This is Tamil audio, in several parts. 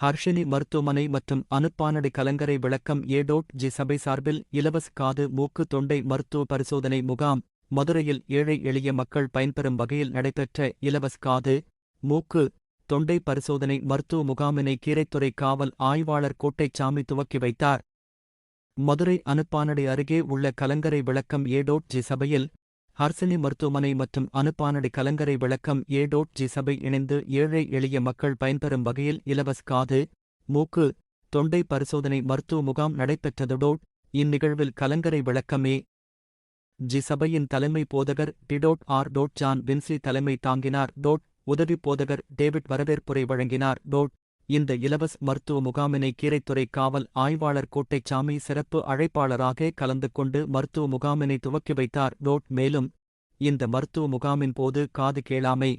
ஹர்ஷினி மருத்துவமனை மற்றும் அனுப்பானடி கலங்கரை விளக்கம் ஏடோட் ஜி சபை சார்பில் இலவச காது மூக்கு தொண்டை மருத்துவ பரிசோதனை முகாம் மதுரையில் ஏழை எளிய மக்கள் பயன்பெறும் வகையில் நடைபெற்ற இலவச காது மூக்கு தொண்டை பரிசோதனை மருத்துவ முகாமினை கீரைத்துறை காவல் ஆய்வாளர் கோட்டைச்சாமி துவக்கி வைத்தார். மதுரை அனுப்பானடி அருகே உள்ள கலங்கரை விளக்கம் ஏடோட் ஜி சபையில் ஹர்சினி மருத்துவமனை மற்றும் அனுப்பானடி கலங்கரை விளக்கம் ஏடோட் ஜி சபை இணைந்து ஏழை எளிய மக்கள் பயன்பெறும் வகையில் இலவச காது மூக்கு தொண்டை பரிசோதனை மருத்துவ முகாம் நடைபெற்றதோட் இந்நிகழ்வில் கலங்கரை விளக்கமே ஜி சபையின் தலைமை போதகர் D dot R dot John Vinci தலைமை தாங்கினார். டோட் உதவி போதகர் டேவிட் வரவேற்புரை வழங்கினார். டோட் இந்த இலவச மருத்துவ முகாமினை கீரைத்துறை காவல் ஆய்வாளர் கோட்டைச்சாமி சிறப்பு அழைப்பாளராக கலந்து கொண்டு மருத்துவ முகாமினை துவக்கி வைத்தார். ரோட் மேலும் இந்த மருத்துவ முகாமின் போது காது கேளாமை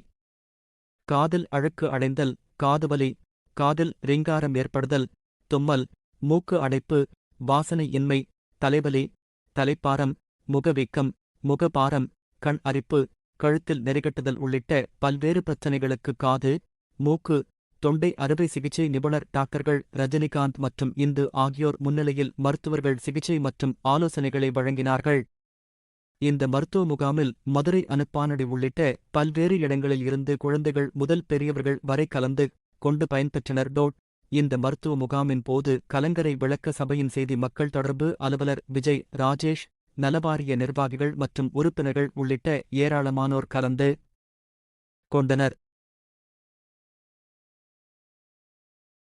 காதில் அழுக்கு அடைந்தல் காதுவலி காதில் ரிங்காரம் ஏற்படுதல் தும்மல் மூக்கு அடைப்பு வாசனை இன்மை தலைவலி தலைப்பாரம் முகவீக்கம் முகபாரம் கண் அரிப்பு கழுத்தில் நெறிகட்டுதல் உள்ளிட்ட பல்வேறு பிரச்சனைகளுக்கு காது மூக்கு தொண்டை அறுவை சிகிச்சை நிபுணர் டாக்டர்கள் ரஜினிகாந்த் மற்றும் இந்து ஆகியோர் முன்னிலையில் மருத்துவர்கள் சிகிச்சை மற்றும் ஆலோசனைகளை வழங்கினார்கள். இந்த மருத்துவ முகாமில் மதுரை அனுப்பானடி உள்ளிட்ட பல்வேறு இடங்களில் இருந்து குழந்தைகள் முதல் பெரியவர்கள் வரை கலந்து கொண்டு பயன்பெற்றனர். டோட் இந்த மருத்துவ முகாமின் போது கலங்கரை விளக்க சபையின் செய்தி மக்கள் தொடர்பு அலுவலர் விஜய் ராஜேஷ் நலவாரிய நிர்வாகிகள் மற்றும் உறுப்பினர்கள் உள்ளிட்ட ஏராளமானோர் கலந்து கொண்டனர்.